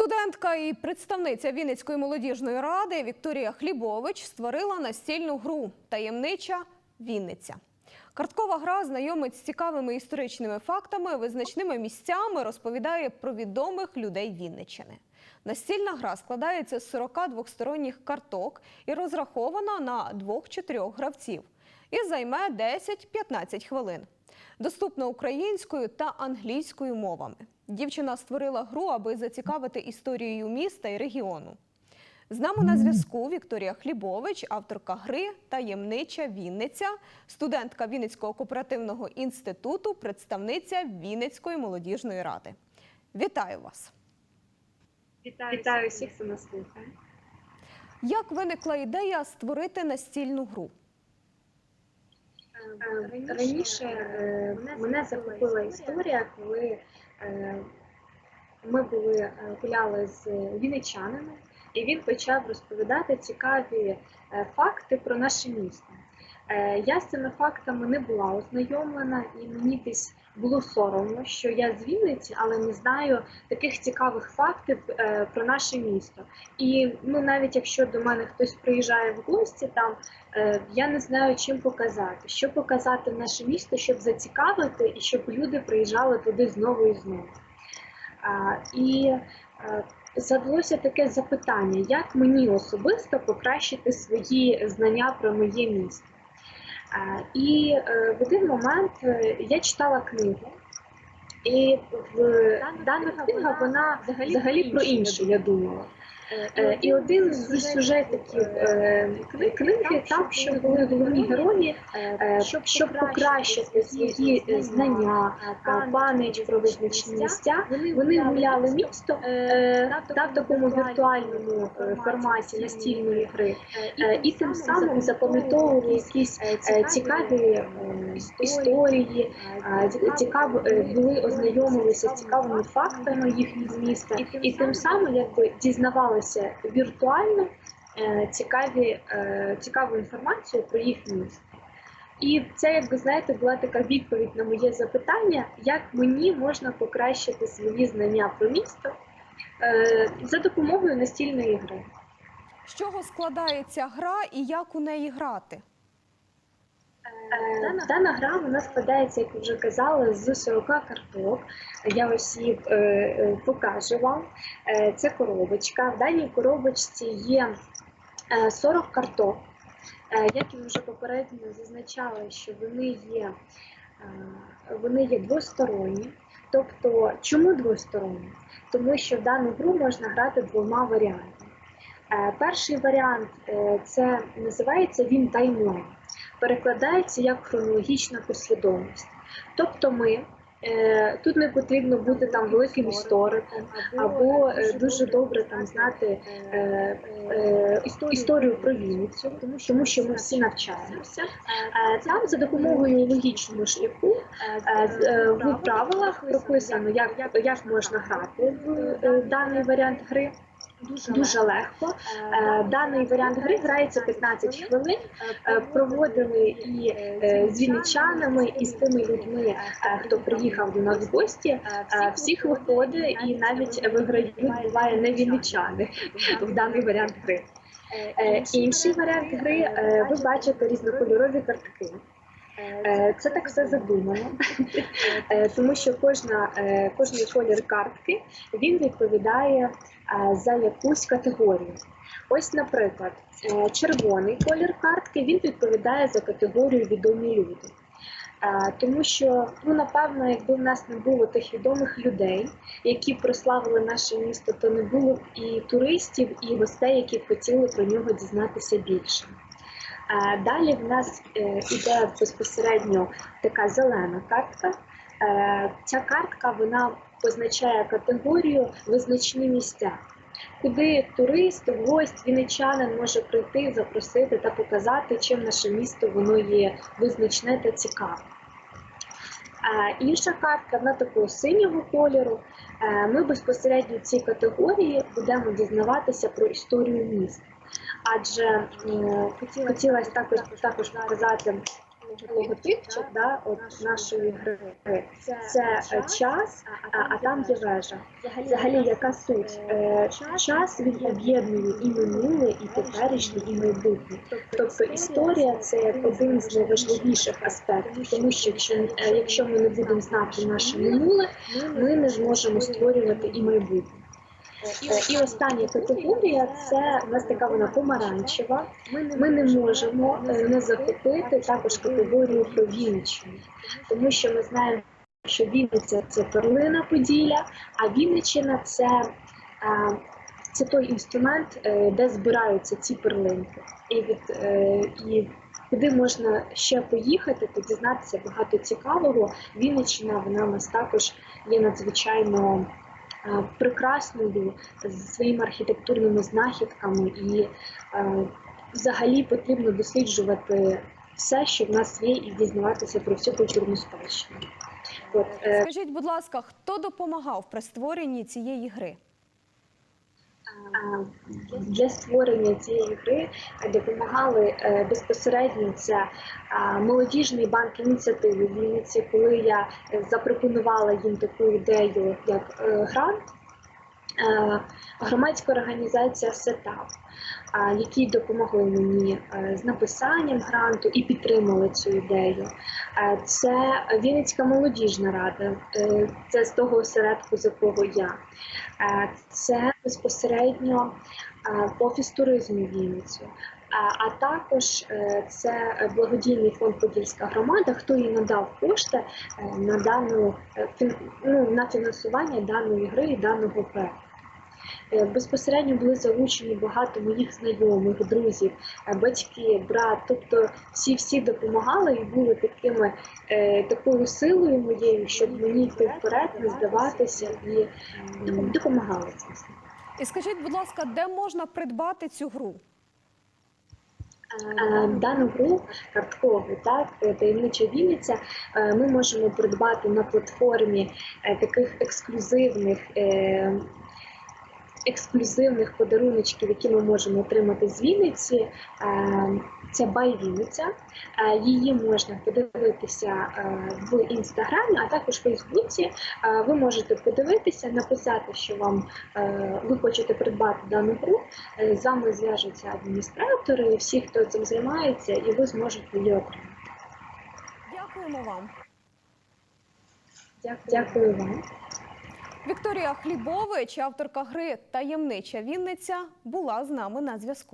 Студентка і представниця Вінницької молодіжної ради Вікторія Хлібович створила настільну гру Таємнича Вінниця. Карткова гра знайомить з цікавими історичними фактами, визначними місцями, розповідає про відомих людей Вінниччини. Настільна гра складається з 42 сторонніх карток і розрахована на 2-4 гравців і займе 10-15 хвилин. Доступна українською та англійською мовами. Дівчина створила гру, аби зацікавити історією міста і регіону. З нами на зв'язку Вікторія Хлібович, авторка гри Таємнича Вінниця, студентка Вінницького кооперативного інституту, представниця Вінницької молодіжної ради. Вітаю вас! Вітаю, Вітаю всіх, хто нас слухає. Як виникла ідея створити настільну гру? Е, Раніше е, мене захопила історія, коли ми були е, гуляли з вінничанами, і він почав розповідати цікаві е, факти про наше місто. Е, Я з цими фактами не була ознайомлена, і мені десь було соромно, що я з Вінниці, але не знаю таких цікавих фактів е, про наше місто. І ну навіть якщо до мене хтось приїжджає в гості, там е, я не знаю, чим показати, що показати наше місто, щоб зацікавити і щоб люди приїжджали туди знову і знову. І задалося таке запитання, як мені особисто покращити свої знання про моє місто. І е, в один момент е, я читала книгу, і в дана книга вона взагалі про інше, я думала. Е, І один з сюжетів е, книги там, що були головні герої, е, щоб покращити свої знання, пам'ять про визначні місця, вони гуляли місто в такому віртуальному форматі настільної гри, і тим самим запам'ятовували якісь цікаві історії, цікаво були ознайомилися з цікавими фактами їхніх міста, і тим самим якби дізнавалися віртуально е, цікаві, е, цікаву інформацію про їх місто. І це, як ви знаєте, була така відповідь на моє запитання, як мені можна покращити свої знання про місто е, за допомогою настільної гри. З чого складається гра і як у неї грати? Е, Дана гра вона складається, як ви вже казали, з 40 карток. Я ось їх е, е, покажу вам. Е, це коробочка. В даній коробочці є е, 40 карток. Е, як я вже попередньо зазначала, що вони є, е, вони є двосторонні. Тобто, чому двосторонні? Тому що в дану гру можна грати двома варіантами. Е, Перший варіант е, це називається він таймлайн перекладається як хронологічна послідовність. Тобто ми е, тут не потрібно бути там великим істориком або е, дуже добре там знати е, е, історію про Вінницю, тому що ми всі навчаємося. Там за допомогою логічного шляху в правилах прописано, як, як можна грати в даний варіант гри. Дуже дуже легко. Е, Даний варіант гри грається 15 хвилин. Е, Проводили і е, з вінничанами, і з тими людьми, е, хто приїхав до нас в гості. Е, Всіх виходить і навіть виграють буває не вінничани в даний варіант гри. Е, Інший варіант гри е, ви бачите різнокольорові картки. Е, Це так все задумано, Е, тому що кожна, е, кожний колір картки він відповідає за якусь категорію. Ось, наприклад, червоний колір картки він відповідає за категорію відомі люди. Тому що, ну напевно, якби в нас не було тих відомих людей, які прославили наше місто, то не було б і туристів, і гостей, які б хотіли про нього дізнатися більше. Далі в нас е, іде безпосередньо така зелена картка. Е, Ця картка вона позначає категорію визначні місця, куди турист, гость, вінничанин може прийти, запросити та показати, чим наше місто воно є визначне та цікаве. Е, Інша картка вона такого синього кольору. Е, Ми безпосередньо в цій категорії будемо дізнаватися про історію міста. Адже хотілося також також показати логотипчик да, от нашої гри. Це е, час, а, там є вежа. Взагалі, яка суть? Е, Час він об'єднує і минуле, і теперішнє, і майбутнє. Тобто історія це як один з найважливіших аспектів, тому що е, якщо ми не будемо знати наше минуле, ми не зможемо створювати і майбутнє. І остання категорія це у нас така вона помаранчева. Ми не можемо е, не захопити також категорію про Вінниччину, тому що ми знаємо, що Вінниця це перлина Поділля, а Вінниччина це, е, це той інструмент, е, де збираються ці перлинки. І, від, і куди можна ще поїхати, то дізнатися багато цікавого. Вінниччина вона у нас також є надзвичайно прекрасною з своїми архітектурними знахідками, і е, взагалі потрібно досліджувати все, що в нас є, і дізнаватися про всю культурну спадщину. Е, Скажіть, будь ласка, хто допомагав при створенні цієї гри? Е, для створення цієї гри допомагали е, безпосередньо це е, молодіжний банк ініціативи в Вінниці, коли я запропонувала їм таку ідею як грант. Е, Громадська організація СЕТАП, е, які допомогли мені е, з написанням гранту і підтримали цю ідею. Це Вінницька молодіжна рада, це з того осередку, з якого я. Це безпосередньо офіс туризму Вінницю. А, також це благодійний фонд Подільська громада, хто і надав кошти на дану ну, на фінансування даної гри і даного проекту. Е, Безпосередньо були залучені багато моїх знайомих, друзів, е, батьки, брат. Тобто всі всі допомагали і були такими е, такою силою моєю, щоб мені йти вперед, не здаватися і допомагали. І скажіть, будь ласка, де можна придбати цю гру? Дану гру карткову, так, таємнича Вінниця, ми можемо придбати на платформі таких ексклюзивних. Ексклюзивних подаруночків, які ми можемо отримати з Вінниці, Е, це Бай Вінниця. Е, Її можна подивитися е, в інстаграмі, а також в Фейсбуці. Ви можете подивитися, написати, що вам ви хочете придбати дану гру. З вами зв'яжуться адміністратори, всі, хто цим займається, і ви зможете її отримати. Дякуємо вам. Дякую вам. Вікторія Хлібович, авторка гри Таємнича Вінниця, була з нами на зв'язку.